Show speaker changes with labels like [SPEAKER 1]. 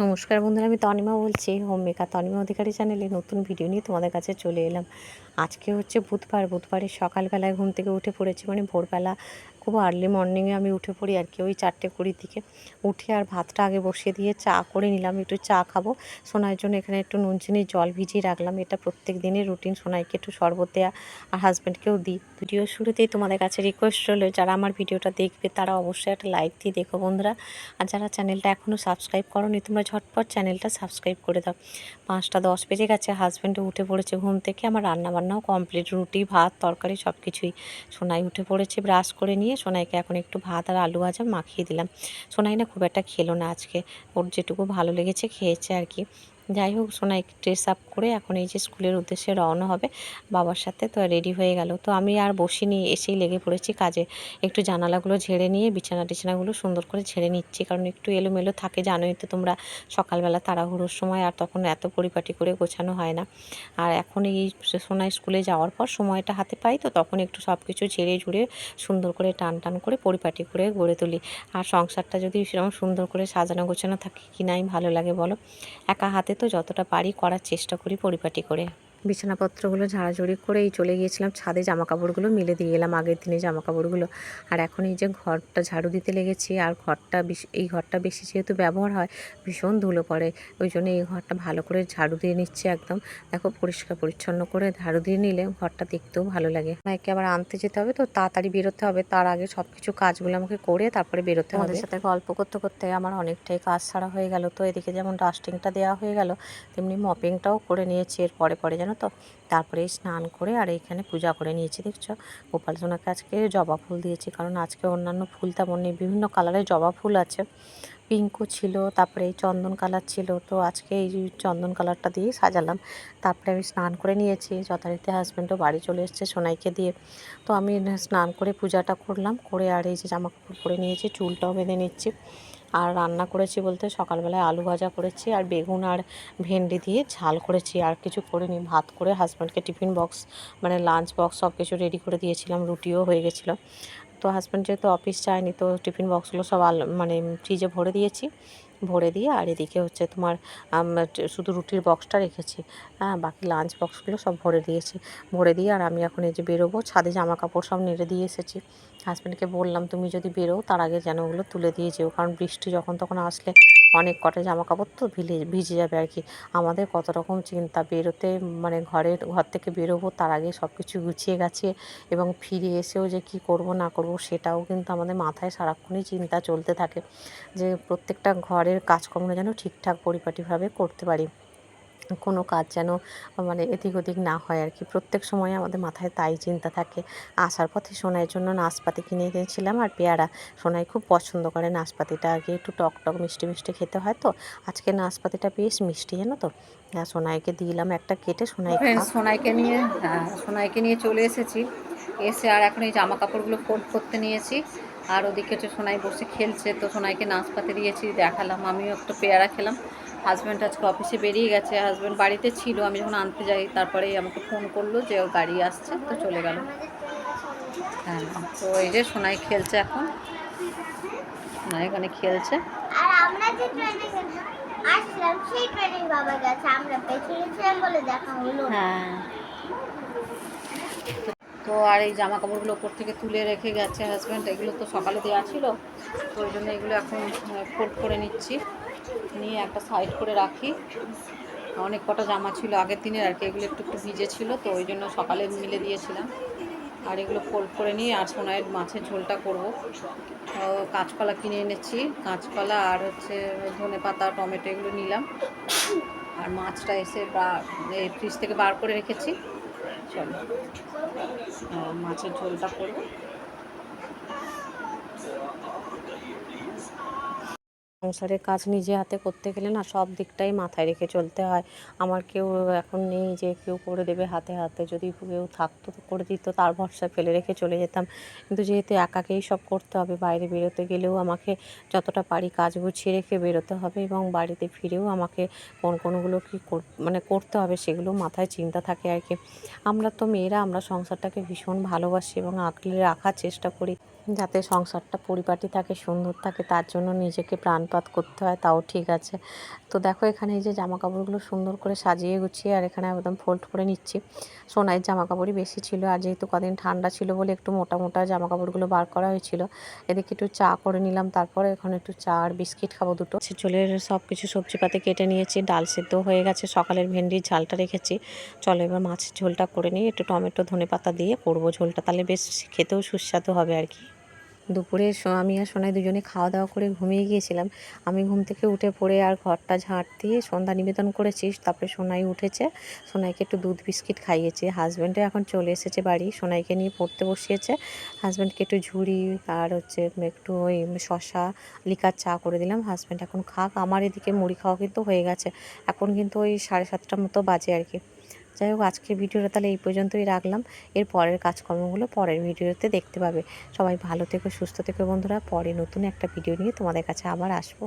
[SPEAKER 1] নমস্কার বন্ধুরা, আমি তনিমা বলছি হোম মেকার তনিমা অধিকারী চ্যানেলে নতুন ভিডিও নিয়ে তোমাদের কাছে চলে এলাম। আজকে হচ্ছে বুধবার বুধবারের সকালবেলায় ঘুম থেকে উঠে পড়েছি মানে ভোরবেলা খুব আর্লি মর্নিংয়ে আমি উঠে পড়ি আর কি ওই চারটে কুড়ির দিকে। উঠে আর ভাতটা আগে বসিয়ে দিয়ে চা করে নিলাম, একটু চা খাব। সোনার জন্য এখানে একটু নুন, চিনি, জল ভিজিয়ে রাখলাম। এটা প্রত্যেক দিনের রুটিন সোনাইকে একটু শরবত দেওয়া আর হাজব্যান্ডকেও দিই। ভিডিও শুরুতেই তোমাদের কাছে রিকোয়েস্ট রইল, যারা আমার ভিডিওটা দেখবে তারা অবশ্যই একটা লাইক দিয়ে দেখো বন্ধুরা। আর যারা চ্যানেলটা এখনও সাবস্ক্রাইব করোনি, তোমরা ঝটপট চ্যানেলটা সাবস্ক্রাইব করে দাও। পাঁচটা দশ বেজে গেছে হাজব্যান্ডও উঠে পড়েছে ঘুম থেকে। আমার রান্নাবান্নাও কমপ্লিট রুটি, ভাত, তরকারি সব কিছুই সোনাই উঠে পড়েছে ব্রাশ করে নিয়ে সোনাইকে এখন একটু ভাত আর আলু ভাজা মাখিয়ে দিলাম। সোনাই না খুব একটা খেলো না আজকে। ওর যেটুকু ভালো লেগেছে খেয়েছে আর কি। যাই হোক সোনাই ড্রেস আপ করে এখন এই যে স্কুলের উদ্দেশ্যে রওনা হবে, বাবার সাথে তো রেডি হয়ে গেল। তো আমি আর বসিনি, এসেই লেগে পড়েছি কাজে। একটু জানালাগুলো ঝেড়ে নিয়ে বিছানা টিছানাগুলো সুন্দর করে ঝেড়ে নিচ্ছি, কারণ একটু এলোমেলো থাকে, জানোই তো তোমরা সকালবেলা তাড়াহুড়োর সময় আর তখন এত পরিপাটি করে গোছানো হয় না। আর এখন এই সোনাই স্কুলে যাওয়ার পর সময়টা হাতে পাই, তো তখন একটু সব কিছু ঝেড়ে ঝুড়ে সুন্দর করে টান টান করে পরিপাটি করে গড়ে তুলি। আর সংসারটা যদি সেরকম সুন্দর করে সাজানো গোছানো থাকে কি নাই ভালো লাগে বলো? একা হাতে যতটা পারি করার চেষ্টা করি পরিপাটি করে। বিছানাপত্রগুলো ঝাড়াঝুড়ি করেই চলে গিয়েছিলাম। ছাদে জামা কাপড়গুলো মিলে দিয়ে এলাম, আগের দিনে জামা কাপড়গুলো আর এখন এই যে ঘরটা ঝাড়ু দিতে লেগেছি, আর ঘরটা এই ঘরটা বেশি যেহেতু ব্যবহার হয়, ভীষণ ধুলো পড়ে। ওই জন্য এই ঘরটা ভালো করে ঝাড়ু দিয়ে নিচ্ছে একদম। দেখো, পরিষ্কার পরিচ্ছন্ন করে ঝাড়ু দিয়ে নিলে ঘরটা দেখতেও ভালো লাগে। মাইকে আবার আনতে যেতে হবে তো, তাড়াতাড়ি বেরোতে হবে। তার আগে সব কিছু কাজগুলো আমাকে করে তারপরে বেরোতে হবে। সাথে গল্প করতে করতে আমার অনেকটাই কাজ ছাড়া হয়ে গেল। তো এদিকে যেমন ডাস্টিংটা দেওয়া হয়ে গেল, তেমনি মপিংটাও করে নিয়েছি। এর পরে পরে জানো তো তারপরে স্নান করে আর এইখানে পূজা করে নিয়েছি, দেখছ? গোপাল সোনাকে আজকে জবা ফুল দিয়েছি, কারণ আজকে অন্যান্য ফুল তেমন নেই। বিভিন্ন কালারের জবা ফুল আছে। পিঙ্কও ছিল, তারপরে এই চন্দন কালার ছিল, তো আজকে এই চন্দন কালারটা দিয়ে সাজালাম। তারপরে আমি স্নান করে নিয়েছি, যথারীতি হাজব্যান্ডও বাড়ি চলে এসছে সোনাইকে দিয়ে। তো আমি স্নান করে পূজাটা করলাম, করে আর এই যে জামা কাপড় পরে নিয়েছি, চুলটাও বেঁধে নিচ্ছি। আর রান্না করেছি বলতে সকালবেলায় আলু ভাজা করেছি আর বেগুন আর ভেন্ডি দিয়ে ঝাল করেছি আর কিছু করিনি। ভাত করে হাজব্যান্ডকে টিফিন বক্স মানে লাঞ্চ বক্স সব কিছু রেডি করে দিয়েছিলাম, রুটিও হয়ে গেছিল। তো হাজব্যান্ড যেহেতু অফিস যায়নি, তো টিফিন বক্সগুলো সব মানে ফ্রিজে ভরে দিয়েছি। ভরে দিয়ে আর এদিকে হচ্ছে তোমার শুধু রুটির বক্সটা রেখেছি। হ্যাঁ বাকি লাঞ্চ বক্সগুলো সব ভরে দিয়েছি। ভরে দিয়ে আর আমি এখন এই যে বেরোবো, ছাদে জামা কাপড় সব নেড়ে দিয়ে এসেছি। হাজব্যান্ডকে বললাম, তুমি যদি বেরো তার আগে যেন ওগুলো তুলে দিয়ে যেও। কারণ বৃষ্টি যখন তখন আসলে অনেক কটা জামা কাপড় তো ভিলে, ভিজে যাবে আর কি। আমাদের কত রকম চিন্তা, বেরোতে মানে ঘরের, ঘর থেকে বেরোবো তার আগে সব কিছু গুছিয়ে গেছে এবং ফিরে এসেও যে কি করব না করব সেটাও কিন্তু আমাদের মাথায় সারাক্ষণই চিন্তা চলতে থাকে যে প্রত্যেকটা ঘরের কাজকর্ম যেন ঠিকঠাক পরিপাটিভাবে করতে পারি। কোনো কাজ যেন মানে এদিক ওদিক না হয় আর কি। প্রত্যেক সময় আমাদের মাথায় তাই চিন্তা থাকে। আসার পথে সোনাইয়ের জন্য নাশপাতি কিনে এনেছিলাম আর পেয়ারা। সোনাই খুব পছন্দ করে নাশপাতিটা আগে একটু টক টক মিষ্টি মিষ্টি খেতে হয় তো। আজকে নাশপাতিটা বেশ মিষ্টি জানো তো। হ্যাঁ সোনাইকে দিলাম একটা কেটে সোনাই
[SPEAKER 2] সোনাইকে নিয়ে সোনাইকে নিয়ে চলে এসেছি। এসে আর এখন এই জামা কাপড়গুলো ফোল্ড করতে নিয়েছি। আর ওদিকে হচ্ছে সোনাই বসে খেলছে তো সোনাইকে নাশপাতি দিয়েছি দেখালাম। আমিও একটু পেয়ারা খেলাম। হাজব্যান্ড আজকে অফিসে বেরিয়ে গেছে হাজব্যান্ড বাড়িতে ছিল আমি যখন আনতে যাই তারপরে আমাকে ফোন করল যে ও গাড়ি আসছে তো চলে গেল। হ্যাঁ তো এই যে সোনাই খেলছে এখন। সোনাই এখানে খেলছে।
[SPEAKER 3] আর আমরা যে ট্রেনে আসলাম সেই ট্রেনেই বাবা গেছে আমরা পেছনে ছিলাম বলে দেখা হলো।
[SPEAKER 2] হ্যাঁ। তো আর এই জামা কাপড়গুলো ওপর থেকে তুলে রেখে গেছে হাজব্যান্ড এগুলো তো সকালে দেওয়া ছিল তো ওই জন্য এগুলো এখন ফোল্ড করে নিচ্ছি। নিয়ে একটা সাইড করে রাখি। অনেক কটা জামা ছিল, আগের দিনের আর কি, এগুলো একটু একটু ভিজে ছিল, তো ওই জন্য সকালে মিলে দিয়েছিলাম। আর এগুলো ফোল্ড করে নিয়ে আর সোনাইয়ের মাছের ঝোলটা করব। কাঁচকলা কিনে এনেছি, কাঁচকলা আর হচ্ছে ধনে পাতা, টমেটো এগুলো নিলাম। আর মাছটা এসে ফ্রিজ থেকে বার করে রেখেছি। চলো মাছের ঝোলটা করব।
[SPEAKER 1] সংসারের কাজ নিজে হাতে করতে গেলে না সব দিকটাই মাথায় রেখে চলতে হয়। আমার কেউ এখন নেই যে কেউ করে দেবে হাতে হাতে। যদি কেউ থাকতো তো করে দিত, তার ভরসা ফেলে রেখে চলে যেতাম। কিন্তু যেহেতু একাকেই সব করতে হবে, বাইরে বেরোতে গেলেও আমাকে যতটা পারি কাজ গুছিয়ে রেখে বেরোতে হবে এবং বাড়িতে ফিরেও আমাকে কোন কোনগুলো কী মানে করতে হবে সেগুলো মাথায় চিন্তা থাকে আর কি। আমরা তো মেয়েরা, আমরা সংসারটাকে ভীষণ ভালোবাসি এবং আঁকলে রাখার চেষ্টা করি। যাতে সংসারটা পরিপাটি থাকে, সুন্দর থাকে, তার জন্য নিজেকে প্রাণপাত করতে হয়, তাও ঠিক আছে। তো দেখো এখানে এই যে জামা কাপড়গুলো সুন্দর করে সাজিয়ে গুছিয়ে আর এখানে একদম ফোল্ড করে নিচ্ছি। সোনাইয়ের জামা কাপড়ই বেশি ছিল আর যেহেতু কদিন ঠান্ডা ছিল বলে একটু মোটা মোটা জামা কাপড়গুলো বার করা হয়েছিল, এদিকে একটু চা করে নিলাম, তারপরে এখন একটু চা আর বিস্কিট খাব দুটো। চলে সব কিছু সবজি পাতে কেটে নিয়েছি, ডাল সেদ্ধ হয়ে গেছে, সকালের ভেন্ডির ঝালটা রেখেছি। চলো এবার মাছের ঝোলটা করে নিই, একটু টমেটো ধনে পাতা দিয়ে করব ঝোলটা, তাহলে বেশ খেতেও সুস্বাদু হবে আর কি। দুপুরে আমি আর সোনাই দুজনে খাওয়া দাওয়া করে ঘুমিয়ে গিয়েছিলাম। আমি ঘুম থেকে উঠে পড়ে আর ঘরটা ঝাঁট দিয়ে সন্ধ্যা নিবেদন করেছি, তারপরে সোনাই উঠেছে। সোনাইকে একটু দুধ বিস্কিট খাইয়েছি। হাজব্যান্ডও এখন চলে এসেছে বাড়ি, সোনাইকে নিয়ে পড়তে বসিয়েছে। হাজব্যান্ডকে একটু ঝুড়ি আর হচ্ছে একটু ওই শশা লিকার চা করে দিলাম। হাজব্যান্ড এখন খাক। আমার এদিকে মুড়ি খাওয়া কিন্তু হয়ে গেছে। এখন কিন্তু ওই সাড়ে সাতটার মতো বাজে আর কি। যাই হোক, আজকের ভিডিওটা তাহলে এই পর্যন্তই রাখলাম। এর পরের কাজকর্মগুলো পরের ভিডিওতে দেখতে পাবে। সবাই ভালো থেকো, সুস্থ থেকো বন্ধুরা। পরে নতুন একটা ভিডিও নিয়ে তোমাদের কাছে আবার আসব।